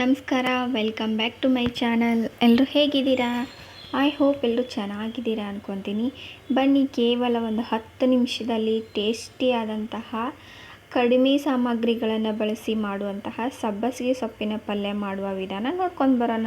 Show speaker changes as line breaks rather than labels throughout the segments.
ನಮಸ್ಕಾರ welcome back to my channel ಎಲ್ಲರೂ ಹೇಗಿದ್ದೀರಾ? ಐ ಹೋಪ್ ಎಲ್ಲರೂ ಚೆನ್ನಾಗಿದ್ದೀರಾ ಅಂದ್ಕೊತೀನಿ ಬನ್ನಿ, ಕೇವಲ ಒಂದು ಹತ್ತು ನಿಮಿಷದಲ್ಲಿ ಟೇಸ್ಟಿಯಾದಂತಹ, ಕಡಿಮೆ ಸಾಮಗ್ರಿಗಳನ್ನು ಬಳಸಿ ಮಾಡುವಂತಹ, ಸಬ್ಬಸಿಗೆ ಸೊಪ್ಪಿನ ಪಲ್ಯ ಮಾಡುವ ವಿಧಾನ ನೋಡ್ಕೊಂಡು ಬರೋಣ.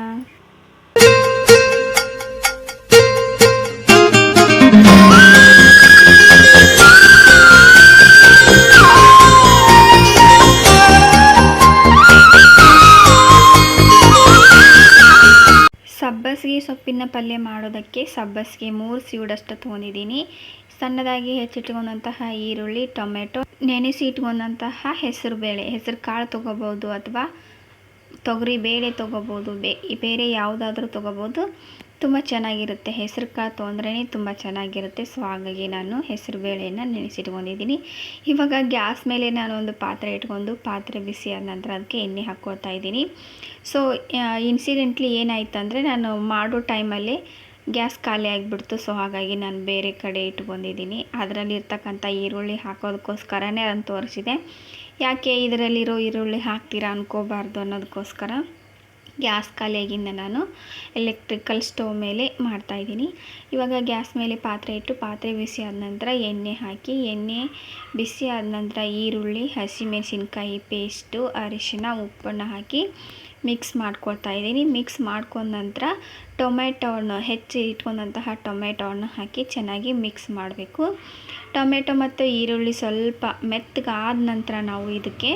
ಸೊಪ್ಪಿನ ಪಲ್ಯ ಮಾಡೋದಕ್ಕೆ ಸಬ್ಬಸಿಗೆ ಮೂರು ಸೀಡಷ್ಟು ತೊಗೊಂಡಿದ್ದೀನಿ. ಸಣ್ಣದಾಗಿ ಹೆಚ್ಚಿಟ್ಕೊಂಡಂತಹ ಈರುಳ್ಳಿ, ಟೊಮೆಟೊ ನೆನೆಸಿ ಇಟ್ಕೊಂಡಂತಹ ಹೆಸರು ಬೇಳೆ ಹೆಸರು ಕಾಳು ತೊಗೋಬೋದು ಅಥವಾ ತೊಗರಿ, ಬೇಳೆ ತೊಗೋಬೋದು, ಬೇ, ಬೇರೆ ಯಾವುದಾದ್ರೂ ತೊಗೋಬೋದು. ತುಂಬ ಚೆನ್ನಾಗಿರುತ್ತೆ. ಹೆಸರು ಕಾಳು ತೊಗೊಂಡ್ರೇ ತುಂಬ ಚೆನ್ನಾಗಿರುತ್ತೆ. ಸೊ ಹಾಗಾಗಿ ನಾನು ಹೆಸರು ಬೇಳೆನ ನೆನೆಸಿಟ್ಕೊಂಡಿದ್ದೀನಿ. ಇವಾಗ ಗ್ಯಾಸ್ ಮೇಲೆ ನಾನು ಒಂದು ಪಾತ್ರೆ ಇಟ್ಕೊಂಡು ಪಾತ್ರೆ ಬಿಸಿ ಆದ ನಂತರ ಅದಕ್ಕೆ ಎಣ್ಣೆ ಹಾಕ್ಕೊಳ್ತಾ ಇದ್ದೀನಿ. ಸೊ ಇನ್ಸಿಡೆಂಟ್ಲಿ ಏನಾಯ್ತು ಅಂದರೆ ನಾನು ಮಾಡೋ ಟೈಮಲ್ಲಿ ಗ್ಯಾಸ್ ಖಾಲಿ ಆಗಿಬಿಡ್ತು ಸೊ ಹಾಗಾಗಿ ನಾನು ಬೇರೆ ಕಡೆ ಇಟ್ಕೊಂಡಿದ್ದೀನಿ. ಅದರಲ್ಲಿ ಅದರಲ್ಲಿರ್ತಕ್ಕಂಥ ಈರುಳ್ಳಿ ಹಾಕೋದಕ್ಕೋಸ್ಕರನೇ ಅದನ್ನು ತೋರಿಸಿದೆ. ಯಾಕೆ ಇದರಲ್ಲಿರೋ ಈರುಳ್ಳಿ ಹಾಕ್ತೀರಾ ಅಂದ್ಕೋಬಾರ್ದು ಅನ್ನೋದಕ್ಕೋಸ್ಕರ. ಗ್ಯಾಸ್ ಖಾಲಿಯಾಗಿಂದ ನಾನು ಎಲೆಕ್ಟ್ರಿಕಲ್ ಸ್ಟವ್ ಮೇಲೆ ಮಾಡ್ತಾಯಿದ್ದೀನಿ ಇವಾಗ ಗ್ಯಾಸ್ ಮೇಲೆ ಪಾತ್ರೆ ಇಟ್ಟು ಪಾತ್ರೆ ಬಿಸಿ ಆದ ನಂತರ ಎಣ್ಣೆ ಹಾಕಿ, ಎಣ್ಣೆ ಬಿಸಿ ಆದ ನಂತರ ಈರುಳ್ಳಿ, ಹಸಿಮೆಣಸಿನ್ಕಾಯಿ ಪೇಸ್ಟು, ಅರಿಶಿನ, ಉಪ್ಪನ್ನು ಹಾಕಿ ಮಿಕ್ಸ್ ಮಾಡ್ಕೊಳ್ತಾ ಇದ್ದೀನಿ. ಮಿಕ್ಸ್ ಮಾಡ್ಕೊಂಡ ನಂತರ ಟೊಮೆಟೊವನ್ನು ಹೆಚ್ಚಿ ಇಟ್ಕೊಂಡಂತಹ ಟೊಮೆಟೊವನ್ನು ಹಾಕಿ ಚೆನ್ನಾಗಿ ಮಿಕ್ಸ್ ಮಾಡಬೇಕು. ಟೊಮೆಟೊ ಮತ್ತು ಈರುಳ್ಳಿ ಸ್ವಲ್ಪ ಮೆತ್ತಗಾದ ನಂತರ ನಾವು ಇದಕ್ಕೆ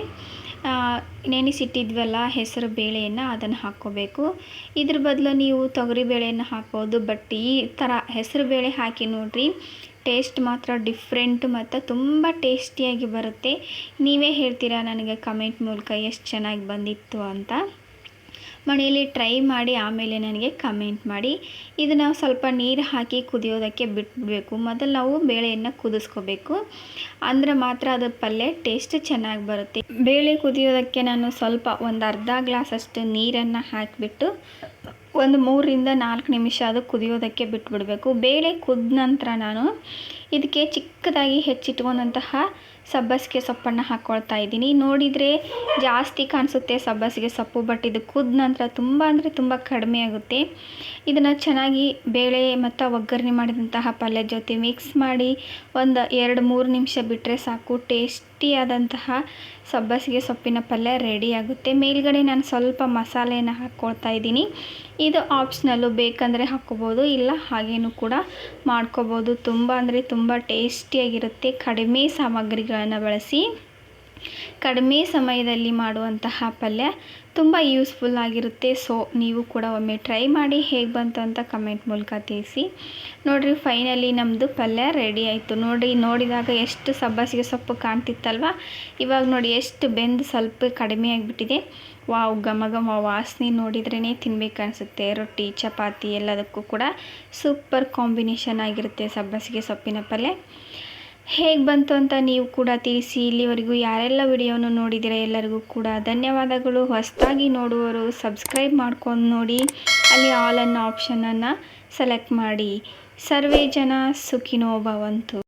ನೆನೆಸಿಟ್ಟಿದ್ವಲ್ಲ ಹೆಸರು ಬೇಳೆಯನ್ನು, ಅದನ್ನು ಹಾಕ್ಕೋಬೇಕು. ಇದ್ರ ಬದಲು ನೀವು ತೊಗರಿ ಬೇಳೆಯನ್ನು ಹಾಕ್ಬೋದು ಬಟ್ ಈ ಥರ ಹೆಸರು ಬೇಳೆ ಹಾಕಿ ನೋಡಿರಿ ಟೇಸ್ಟ್ ಮಾತ್ರ ಡಿಫ್ರೆಂಟ್ ಮತ್ತು ತುಂಬ ಟೇಸ್ಟಿಯಾಗಿ ಬರುತ್ತೆ. ನೀವೇ ಹೇಳ್ತೀರಾ ನನಗೆ ಕಮೆಂಟ್ ಮೂಲಕ ಎಷ್ಟು ಚೆನ್ನಾಗಿ ಬಂದಿತ್ತು ಅಂತ. ಮನೆಯಲ್ಲಿ ಟ್ರೈ ಮಾಡಿ ಆಮೇಲೆ ನನಗೆ ಕಮೆಂಟ್ ಮಾಡಿ. ಇದನ್ನು ಸ್ವಲ್ಪ ನೀರು ಹಾಕಿ ಕುದಿಯೋದಕ್ಕೆ ಬಿಟ್ಬಿಡಬೇಕು ಮೊದಲು ನಾವು ಬೇಳೆಯನ್ನು ಕುದಿಸ್ಕೋಬೇಕು. ಅಂದರೆ ಮಾತ್ರ ಅದು ಪಲ್ಯ ಟೇಸ್ಟ್ ಚೆನ್ನಾಗಿ ಬರುತ್ತೆ. ಬೇಳೆ ಕುದಿಯೋದಕ್ಕೆ ನಾನು ಸ್ವಲ್ಪ ಒಂದು ಅರ್ಧ ಗ್ಲಾಸಷ್ಟು ನೀರನ್ನು ಹಾಕಿಬಿಟ್ಟು ಒಂದು ಮೂರರಿಂದ ನಾಲ್ಕು ನಿಮಿಷ ಅದು ಕುದಿಯೋದಕ್ಕೆ ಬಿಟ್ಬಿಡಬೇಕು. ಬೇಳೆ ಕುದ್ದ ನಂತರ ನಾನು ಇದಕ್ಕೆ ಚಿಕ್ಕದಾಗಿ ಹೆಚ್ಚಿಟ್ಕೊಂಡಂತಹ ಸಬ್ಬಸಿಗೆ ಸೊಪ್ಪನ್ನು ಹಾಕ್ಕೊಳ್ತಾ ಇದ್ದೀನಿ. ನೋಡಿದರೆ ಜಾಸ್ತಿ ಕಾಣಿಸುತ್ತೆ ಸಬ್ಬಸಿಗೆ ಸೊಪ್ಪು ಬಟ್ ಇದು ಕುದ್ದ ನಂತರ ತುಂಬ ಅಂದರೆ ತುಂಬ ಕಡಿಮೆ ಆಗುತ್ತೆ. ಇದನ್ನು ಚೆನ್ನಾಗಿ ಬೇಳೆ ಮತ್ತು ಒಗ್ಗರಣೆ ಮಾಡಿದಂತಹ ಪಲ್ಯ ಜೊತೆ ಮಿಕ್ಸ್ ಮಾಡಿ ಒಂದು ಎರಡು ಮೂರು ನಿಮಿಷ ಬಿಟ್ಟರೆ ಸಾಕು. ಟೇಸ್ಟಿಯಾದಂತಹ ಸಬ್ಬಸಿಗೆ ಸೊಪ್ಪಿನ ಪಲ್ಯ ರೆಡಿ ಆಗುತ್ತೆ. ಮೇಲ್ಗಡೆ ನಾನು ಸ್ವಲ್ಪ ಮಸಾಲೆಯನ್ನು ಹಾಕ್ಕೊಳ್ತಾ ಇದ್ದೀನಿ. ಇದು ಆಪ್ಷನಲ್ಲು ಬೇಕಂದರೆ ಹಾಕ್ಕೋಬೋದು, ಇಲ್ಲ ಹಾಗೇನೂ ಕೂಡ ಮಾಡ್ಕೋಬೋದು. ತುಂಬ ಅಂದರೆ ಟೇಸ್ಟಿಯಾಗಿರುತ್ತೆ. ಕಡಿಮೆ ಸಾಮಗ್ರಿಗಳನ್ನು ಬಳಸಿ. ಕಡಿಮೆ ಸಮಯದಲ್ಲಿ ಮಾಡುವಂತಹ ಪಲ್ಯ ತುಂಬ ಯೂಸ್ಫುಲ್ ಆಗಿರುತ್ತೆ. ಸೊ ನೀವು ಕೂಡ ಒಮ್ಮೆ ಟ್ರೈ ಮಾಡಿ ಹೇಗೆ ಬಂತು ಅಂತ ಕಮೆಂಟ್ ಮೂಲಕ ತಿಳಿಸಿ. ನೋಡಿರಿ ಫೈನಲಿ ನಮ್ಮದು ಪಲ್ಯ ರೆಡಿ ಆಯಿತು. ನೋಡಿ, ನೋಡಿದಾಗ ಎಷ್ಟು ಸಬ್ಬಸಿಗೆ ಸೊಪ್ಪು ಕಾಣ್ತಿತ್ತಲ್ವ? ಇವಾಗ ನೋಡಿ, ಎಷ್ಟು ಬೆಂದು ಸ್ವಲ್ಪ ಕಡಿಮೆ ಆಗಿಬಿಟ್ಟಿದೆ. ವಾವ್, ಘಮ ಘಮ ವಾಸನೆ ನೋಡಿದ್ರೇ ತಿನ್ಬೇಕನ್ಸುತ್ತೆ ರೊಟ್ಟಿ, ಚಪಾತಿ ಎಲ್ಲದಕ್ಕೂ ಕೂಡ ಸೂಪರ್ ಕಾಂಬಿನೇಷನ್ ಆಗಿರುತ್ತೆ ಸಬ್ಬಸಿಗೆ ಸೊಪ್ಪಿನ ಪಲ್ಯ. ಹೇಗೆ ಬಂತು ಅಂತ ನೀವು ಕೂಡ ತಿಳಿಸಿ. ಇಲ್ಲಿವರೆಗೂ ಯಾರೆಲ್ಲ ವಿಡಿಯೋನು ನೋಡಿದರೆ ಎಲ್ಲರಿಗೂ ಕೂಡ ಧನ್ಯವಾದಗಳು. ಹೊಸದಾಗಿ ನೋಡುವವರು ಸಬ್ಸ್ಕ್ರೈಬ್ ಮಾಡ್ಕೊಂಡು ನೋಡಿ. ಅಲ್ಲಿ ಆಲ್ ಅನ್ನೋ ಆಪ್ಷನನ್ನು ಸೆಲೆಕ್ಟ್ ಮಾಡಿ. ಸರ್ವೇ ಜನ ಸುಖಿನೋ ಭವಂತು.